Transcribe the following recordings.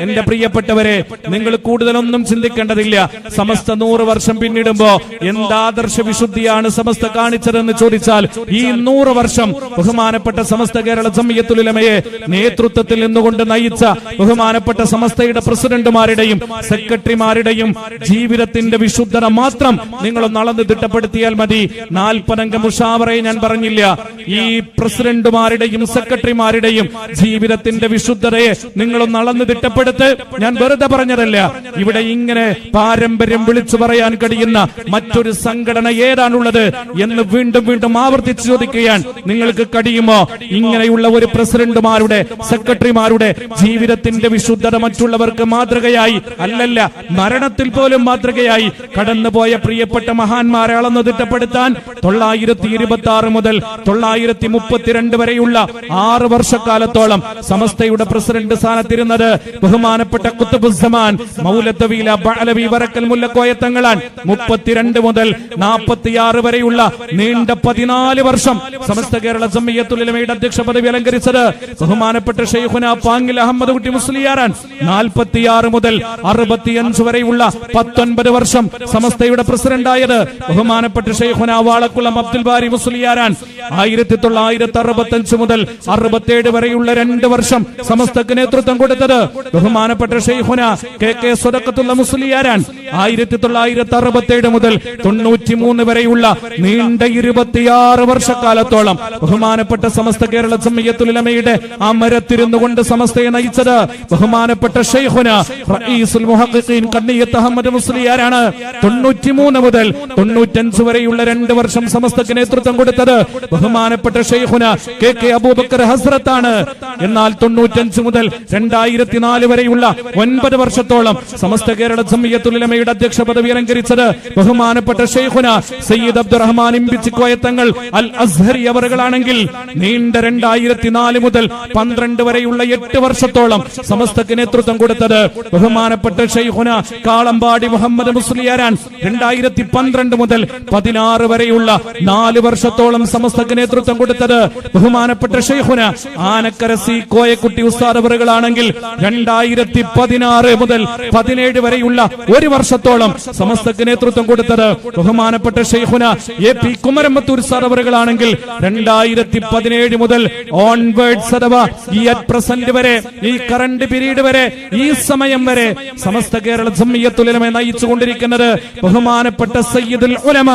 എന്റെ പ്രിയപ്പെട്ടവരെ നിങ്ങൾ കൂടുതലൊന്നും ചിന്തിക്കേണ്ടതില്ല. സമസ്ത നൂറ് വർഷം പിന്നിടുമ്പോ എന്താദർശ വിശുദ്ധിയാണ് സമസ്ത കാണിച്ചതെന്ന് ചോദിച്ചാൽ ഈ നൂറ് വർഷം ബഹുമാനപ്പെട്ട സമസ്ത കേരള സമയത്തുലമയെ നേതൃത്വത്തിൽ നിന്നുകൊണ്ട് നയിച്ച ബഹുമാനപ്പെട്ട സമസ്തയുടെ പ്രസിഡന്റുമാരുടെയും സെക്രട്ടറിമാരുടെയും ജീവിതത്തിന്റെ വിശുദ്ധത മാത്രം നിങ്ങളൊന്ന് അളന്ന് തിട്ടപ്പെടുത്തിയാൽ മതി. നാൽപ്പതംഗ മുഷാവറയെ ഞാൻ പറഞ്ഞില്ല. ഈ പ്രസിഡന്റുമാരുടെയും സെക്രട്ടറിമാരുടെയും ജീവിതത്തിന്റെ വിശുദ്ധതയെ നിങ്ങളൊന്ന് അളന്ന് തിട്ടപ്പെടുത്ത് ഞാൻ വെറുതെ പറഞ്ഞതല്ല. ഇവിടെ ഇങ്ങനെ പാരമ്പര്യം വിളിച്ചു പറയാൻ കഴിയുന്ന മറ്റൊരു സംഘടന ഏതാണുള്ളത് എന്ന് വീണ്ടും വീണ്ടും ആവർത്തിച്ചു ചോദിക്കുകയാൻ നിങ്ങൾക്ക് കഴിയുമോ? ഇങ്ങനെയുള്ള ഒരു പ്രസിഡന്റുമാരുടെ സെക്രട്ടറിമാരുടെ ജീവിതത്തിന്റെ വിശുദ്ധത മറ്റുള്ളവർക്ക് മാതൃകയായി അല്ലല്ല മരണത്തിൽ പോലും മാതൃകയായി കടന്നുപോയ പ്രിയപ്പെട്ട മഹാന്മാരെ അളന്ന് തിട്ടപ്പെടുത്താൻ തൊള്ളായിരത്തി ഇരുപത്തി ആറ് മുതൽ തൊള്ളായിരത്തി മുപ്പത്തിരണ്ട് വരെയുള്ള ആറ് വർഷക്കാലത്തോളം സമസ്തയുടെ പ്രസിഡന്റ് സ്ഥാനത്തിരുന്നത് ബഹുമാനപ്പെട്ട കുത്തുബുസമാൻ മൗലത്തവീല ബഅലവി വരക്കൽ മുല്ലക്കോയത്തങ്ങളാൻ മുപ്പത്തിരണ്ട് മുതൽ നാൽപ്പത്തിയാറ് വരെയുള്ള നീണ്ട പതിനാല് വർഷം സമസ്ത കേരള ജമ്മിയത്തുലമയുടെ അധ്യക്ഷ പദവി അലങ്കരിച്ചത് ബഹുമാനപ്പെട്ട ഷെയ്ഖുന പാങ്ങിൽ അഹമ്മദ് കുട്ടി മുസ്ലിയാരാൻ നാൽപ്പത്തിയാറ് മുതൽ അറുപത്തിയഞ്ച് വരെയുള്ള പത്തൊൻപത് വർഷം സമസ്തയുടെ പ്രസിഡന്റായത് ബഹുമാനപ്പെട്ട ഷെയ്ഖുന വാളക്കുളം അബ്ദുൽ ബാരി മുസ്ലിയാരാൻ ആയിരത്തി തൊള്ളായിരത്തി അറുപത്തി അഞ്ച് മുതൽ അറുപത്തിയേഴ് വരെയുള്ള രണ്ട് വർഷം സമസ്തക്ക് നേതൃത്വം കൊടുത്തത് ബഹുമാനപ്പെട്ട ഷെയ്ഖുന കെ കെ സ്വതക്കത്തുള്ള മുസ്ലിയാരാൻ ആയിരത്തി തൊള്ളായിരത്തി അറുപത്തി ഏഴ് മുതൽ തൊണ്ണൂറ്റി മൂന്ന് വരെയുള്ള നീണ്ട ഇരുപത്തിയാറ് വർഷക്കാലത്തോളം ബഹുമാനപ്പെട്ട സമസ്ത കേരള സമയത്തുലമയുടെ ആ മരത്തിരുന്നു കൊണ്ട് സമസ്തയെ നയിച്ചത് ബഹുമാനപ്പെട്ട ഷെയ്ഖുന റഈസുൽ കണ്ണിയത്ത് അഹമ്മദ് മുസ്ലിയാരാണ്. തൊണ്ണൂറ്റിമൂന്ന് മുതൽ തൊണ്ണൂറ്റഞ്ച് വരെയുള്ള രണ്ട് വർഷം സമസ്തക്ക് നേതൃത്വം കൊടുത്തത് ബഹുമാനപ്പെട്ട ഷെയ്ഖുന കെ കെ അബൂബക്കർ ഹസ്രത്താണ്. എന്നാൽ തൊണ്ണൂറ്റഞ്ച് മുതൽ രണ്ടായിരത്തി നാല് വരെയുള്ള ഒൻപത് വർഷത്തോളം സമസ്ത കേരള സമയത്തുലമയുടെ അധ്യക്ഷ പദവി അലങ്കരിച്ചത് ബഹുമാനപ്പെട്ട ഷെയ്ഖുന സയ്യിദ് അബ്ദുറഹ്മാൻ ഇമ്പിച്ചിക്കോയത്തങ്ങൾ അൽ അസ്ഹരി അവറുകളാണെങ്കിൽ നീണ്ട രണ്ടായിരത്തി നാല് മുതൽ പന്ത്രണ്ട് വരെയുള്ള എട്ട് വർഷത്തോളം സമസ്തക്ക് നേതൃത്വം കൊടുത്തത് ബഹുമാനപ്പെട്ട ഷെയ്ഖുന കാളമ്പാടി മുഹമ്മദ് മുസ്ലിയാരാൻ രണ്ടായിരത്തി പന്ത്രണ്ട് മുതൽ പതിനാറ് വരെയുള്ള നാല് വർഷത്തോളം സമസ്തക്ക് നേതൃത്വം കൊടുത്തത് ബഹുമാനപ്പെട്ട ഷെയ്ഖുന ആനക്കര സി കോയക്കുട്ടി ഉസ്താദ് അവറുകളാണെങ്കിൽ രണ്ടായിരത്തി പതിനാറ് മുതൽ പതിനേഴ് വരെയുള്ള ഒരു വർഷത്തോളം സമസ്തക്ക് നേതൃത്വം കൊടുത്തത് ബഹുമാനപ്പെട്ട Shaikhuna A P Kumarampathur sir അവറുകളാണെങ്കിൽ രണ്ടായിരത്തി പതിനേഴ് മുതൽ ഓൺവേർഡ്സ് അഥവാ ഈ അറ്റ് പ്രസന്റ് വരെ ഈ കറണ്ട് പീരീഡ് വരെ ഈ സമയം വരെ സമസ്ത കേരള ജമ്മിയത്തുലമെ നയിച്ചു കൊണ്ടിരിക്കുന്നത് ബഹുമാനപ്പെട്ട സയ്യിദുൽ ഉലമ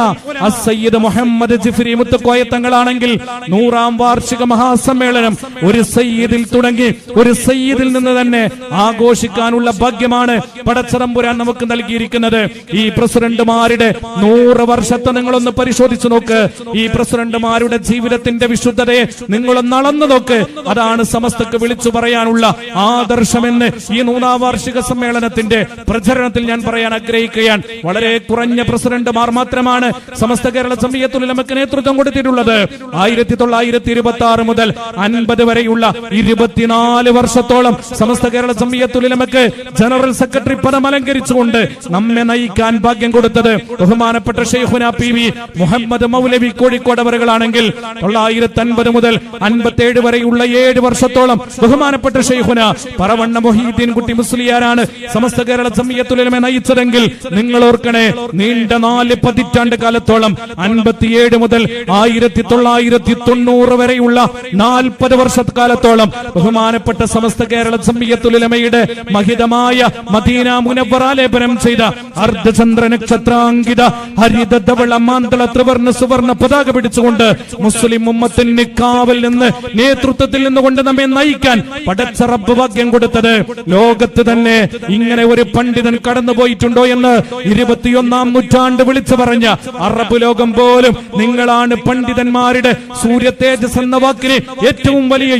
അസയ്യിദ് മുഹമ്മദ് ജിഫ്രി മുത്തുക്കോയത്തങ്ങളാണെങ്കിൽ നൂറാം വാർഷിക മഹാസമ്മേളനം ഒരു സയ്യിദിൽ തുടങ്ങി ഒരു സയ്യിദിൽ നിന്ന് തന്നെ ആഘോഷിക്കാനുള്ള ഭാഗ്യമാണ് പടച്ചറമ്പുരാൻ നമുക്ക് നൽകിയിരിക്കുന്നത്. ഈ പ്രസിഡന്റുമാരുടെ നൂറ് വർഷത്തെ നിങ്ങളൊന്ന് പരിശോധിച്ചു നോക്ക്. ഈ പ്രസിഡന്റുമാരുടെ ജീവിതത്തിന്റെ വിശുദ്ധതയെ നിങ്ങളൊന്ന് അളന്നു നോക്ക്. അതാണ് സമസ്തക്ക് വിളിച്ചു പറയാനുള്ള ആദർശമെന്ന് ഈ നൂറാം വാർഷിക സമ്മേളനത്തിന്റെ പ്രചരണത്തിൽ ഞാൻ പറയാൻ ആഗ്രഹിക്കുകയാണ്. വളരെ കുറഞ്ഞ പ്രസിഡന്റുമാർ മാത്രമാണ് സമസ്ത കേരള സംവിയത്തുലമക്ക് നേതൃത്വം കൊടുത്തിട്ടുള്ളത്. ആയിരത്തി തൊള്ളായിരത്തി ഇരുപത്തി ആറ് മുതൽ അൻപത് വരെയുള്ള ഇരുപത്തിനാല് വർഷത്തോളം സമസ്ത കേരള സംവിയത്തുലമക്ക് ജനറൽ സെക്രട്ടറി പദം അലങ്കരിച്ചുകൊണ്ട് നമ്മെ നയിക്കാൻ ഭാഗ്യം കൊടുത്തത് ബഹുമാനപ്പെട്ട ഷെയ്ഖുന പി വി മുഹമ്മദ് മൗലവി കോഴിക്കോട് അവരുകളാണെങ്കിൽ തൊള്ളായിരത്തി അൻപത് മുതൽ അൻപത്തേഴ് വരെയുള്ള ഏഴ് വർഷത്തോളം ബഹുമാനപ്പെട്ട ഷെയ്ഖുന പറവണ്ണ മൊഹീദ്ദീൻ കുട്ടി മുസ്ലിയാരാണ് സമസ്ത കേരള ജമിയത്തുലമെ നയിച്ചതെങ്കിൽ നിങ്ങൾ ഓർക്കണേ നീണ്ട നാല് പതിറ്റാണ്ട് കാലത്തോളം അൻപത്തിയേഴ് മുതൽ ആയിരത്തി തൊള്ളായിരത്തി തൊണ്ണൂറ് വരെയുള്ള നാൽപ്പത് വർഷക്കാലത്തോളം ബഹുമാനപ്പെട്ട സമസ്ത കേരള ജമിയത്തുലമയുടെ മഹിതമായ മദീന മുനവറാലേപനം ചെയ്ത അർദ്ധചന്ദ്ര നക്ഷത്രാങ്കിത ഹരിതവള മാന്തള ത്രിവർണ സുവർണ പതാക പിടിച്ചുകൊണ്ട് മുസ്ലിം ഉമ്മത്തിന് കാവൽ നിന്ന് നേതൃത്വത്തിൽ നിന്നുകൊണ്ട് നമ്മെ നയിക്കാൻ പടച്ച റബ്ബ് ഭാഗ്യം കൊടുത്തത് ലോകത്ത് തന്നെ ഇങ്ങനെ ഒരു പണ്ഡിതൻ കടന്നുപോയിട്ടുണ്ടോ എന്ന് ഇരുപത്തിയൊന്നാം നൂറ്റാണ്ട് വിളിച്ചു പറഞ്ഞ അറബ് ലോകം പോലും നിങ്ങളാണ് പണ്ഡിതന്മാരുടെ സൂര്യ തേജസ് എന്ന വാക്കിന് ഏറ്റവും വലിയ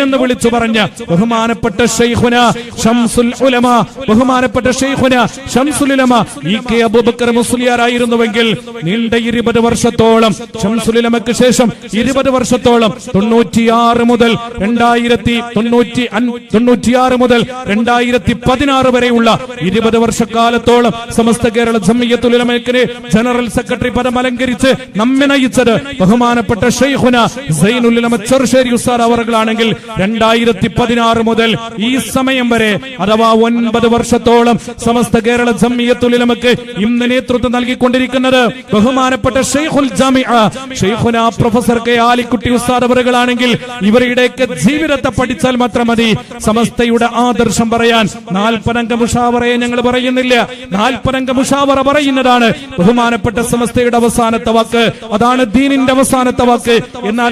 യോഗ്യനെന്ന് വിളിച്ചു പറഞ്ഞ ബഹുമാനപ്പെട്ട ഷെയ്ഖുന ഷംസുൽ ഉലമ ബഹുമാനപ്പെട്ട ഷെയ്ഖുന ഷംസുൽ ഉലമ ഇ കെ അബൂബക്കർ മുസ്ലിയാരായിരുന്നുവെങ്കിൽ നീണ്ട ഇരുപത് വർഷത്തോളം ഷംസുൽ ഉലമക്ക് ശേഷം ഇരുപത് വർഷത്തോളം തൊണ്ണൂറ്റിയാറ് മുതൽ രണ്ടായിരത്തി തൊണ്ണൂറ്റി തൊണ്ണൂറ്റിയാറ് മുതൽ രണ്ടായിരത്തി പതിനാറ് വരെയുള്ള ഇരുപത് വർഷക്കാലത്തോളം സമസ്ത കേരള ജമ്മിയത്തുലമക്കിന് ജനറൽ സെക്രട്ടറി പദം അലങ്കരിച്ച് നമ്മെ നയിച്ചത് ബഹുമാനപ്പെട്ട ഷെയ്ഖുന സൈനുലമ ചെറുശ്ശേരി ഉസ്താദ് അവർകളാണെങ്കിൽ രണ്ടായിരത്തി പതിനാറ് മുതൽ ഈ സമയം വരെ അഥവാ ഒൻപത് വർഷത്തോളം സമസ്ത കേരള ജമ്മിയത്തുലമക്ക് ഇന്ന് നേതൃത്വം നൽകിക്കൊണ്ടിരിക്കുന്നത് ബഹുമാനപ്പെട്ട ഷെയ്ഖുൽ ഷെയ്ഖുന പ്രൊഫസർ കെ ആലിക്കുട്ടി ഉസ്താദ് അവറുകളാണെങ്കിൽ ഇവരുടെയൊക്കെ ജീവിതത്തെ പഠിച്ചാൽ മാത്രം മതി. സമസ്തയുടെ ആദർശം പറയാൻ നാൽപ്പതംഗ മുഷാവറയെ ഞങ്ങൾ പറയുന്നില്ല. നാൽപ്പതംഗ മുഷാവറ പറയുന്നതാണ് ബഹുമാനപ്പെട്ട സമസ്തയുടെ അവസാനത്തെ വാക്ക്. അതാണ് ദീനിന്റെ അവസാനത്തെ വാക്ക്. എന്നാൽ